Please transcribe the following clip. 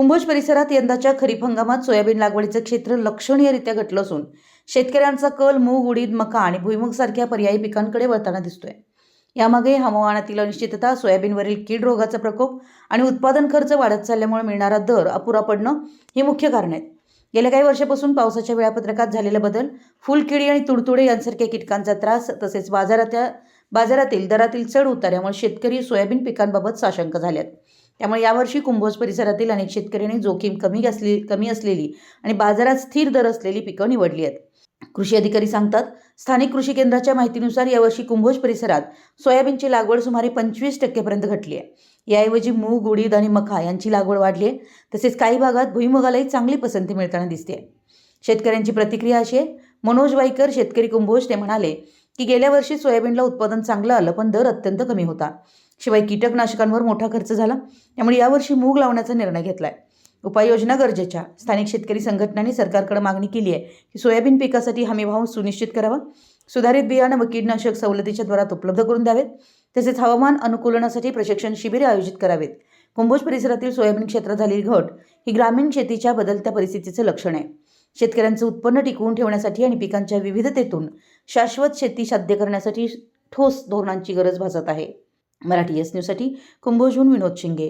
कुंभोज परिसरात यंदाच्या खरीप हंगामात सोयाबीन लागवडीचं क्षेत्र लक्षणीयरित्या घटलं असून शेतकऱ्यांचा कल मूग उडीद मका आणि भुईमुग सारख्या पर्यायी पिकांकडे वळताना दिसतोय. यामागे हवामानातील अनिश्चितता सोयाबीनवरील कीड रोगाचा प्रकोप आणि उत्पादन खर्च वाढत चालल्यामुळे मिळणारा दर अपुरा पडणं ही मुख्य कारण आहेत. गेल्या काही वर्षापासून पावसाच्या वेळापत्रकात झालेला बदल फुलकिडी आणि तुडतुडे यांसारख्या कीटकांचा त्रास तसेच बाजारात बाजारातील दरातील चढ उतार्यामुळे शेतकरी सोयाबीन पिकांबाबत साशंक झाल्यात त्यामुळे यावर्षी कुंभोज परिसरातील अनेक शेतकऱ्यांनी जोखीम कमी असली कमी असलेली आणि बाजारात स्थिर दर असलेली पिकं निवडली आहेत. कृषी अधिकारी सांगतात स्थानिक कृषी केंद्राच्या माहितीनुसार यावर्षी कुंभोज परिसरात सोयाबीनची लागवड सुमारे पंचवीस टक्केपर्यंत घटली आहे. याऐवजी मूग उडीद आणि मका यांची लागवड वाढली आहे. तसेच काही भागात भुईमुगालाही चांगली पसंती मिळताना दिसते शेतकऱ्यांची प्रतिक्रिया अशी आहे मनोज वाईकर शेतकरी कुंभोज ते म्हणाले की गेल्या वर्षी सोयाबीनला उत्पादन चांगलं आलं पण दर अत्यंत कमी होता. शिवाय कीटकनाशकांवर मोठा खर्च झाला. त्यामुळे यावर्षी मूग लावण्याचा निर्णय घेतला आहे उपाययोजना गरजेच्या. स्थानिक शेतकरी संघटनांनी सरकारकडे मागणी केली आहे की सोयाबीन पिकासाठी हमीभाव सुनिश्चित करावा. सुधारित बियाणं व कीटनाशक सवलतीच्या दरात उपलब्ध करून द्यावेत. तसेच हवामान अनुकूलनासाठी प्रशिक्षण शिबिरे आयोजित करावेत. कुंभोज परिसरातील सोयाबीन क्षेत्रात झालेली घट ही ग्रामीण शेतीच्या बदलत्या परिस्थितीचं लक्षण आहे. शेतकऱ्यांचं उत्पन्न टिकवून ठेवण्यासाठी आणि पिकांच्या विविधतेतून शाश्वत शेती साध्य करण्यासाठी ठोस धोरणांची गरज भासत आहे. मराठी एस न्यूजसाठी कुंभोजहून विनोद शिंगे.